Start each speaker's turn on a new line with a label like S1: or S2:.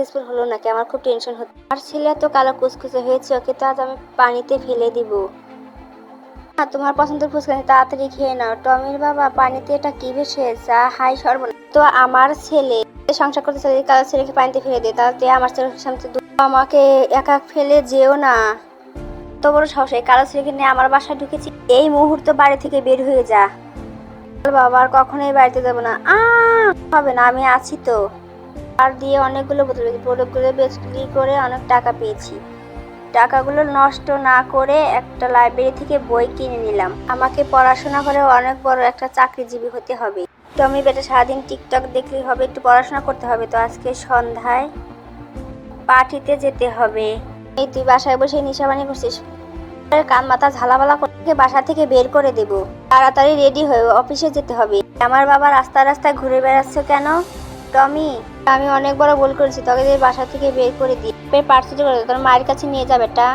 S1: Successful হলো নাকি? আমার খুব টেনশন হচ্ছে। আর ছেলে তো কালো কুচকুচে হয়েছে, ওকে তো আজ আমি পানিতে ফেলে দিব। না, তোমার পছন্দের ফুচকা তাড়াতাড়ি খেয়ে নাও। টমির বাবা, পানিতে এটা কি ভেসে? যা, হাই সর্বনা তো আমার ছেলে সংসার করতে চাই কালো ছেলেকে পানিতে ফেলে দে, তাতে আমার ছেলের সামনে আমাকে একা ফেলে যেও না। তো বড় সাহস, এই কালো ছেলেকে নিয়ে আমার বাসায় ঢুকেছি। এই মুহূর্তে বাড়ি থেকে বের হয়ে যা। বাবা, আর কখনোই বাড়িতে যাব না। আ হবে না, আমি আছি তো। আর দিয়ে অনেকগুলো বোতল প্রোডাক্টগুলো বিক্রি করে অনেক টাকা পেয়েছি। টাকাগুলো নষ্ট না করে একটা লাইব্রেরি থেকে বই কিনে নিলাম। আমাকে পড়াশোনা করে অনেক বড় একটা চাকরিজীবী হতে হবে। তো আমি বেটা সারাদিন টিকটক দেখলেই হবে, একটু পড়াশোনা করতে হবে। তো আজকে সন্ধ্যায় পার্টিতে যেতে হবে। এই তুই বাসায় বসে নিশাবানি করছিস। কান মাথা ঝালাবালা করে বাসা থেকে বের করে দেব। তাড়াতাড়ি রেডি হয়ে অফিসে যেতে হবে। আমার বাবা রাস্তা রাস্তায় ঘুরে বেড়াচ্ছে কেন? টমি আমি অনেক বড় ভুল করেছি, তোকে যে বাসা থেকে বের করে দিই পার্সিটি করে তোর মায়ের কাছে নিয়ে যাবে এটা।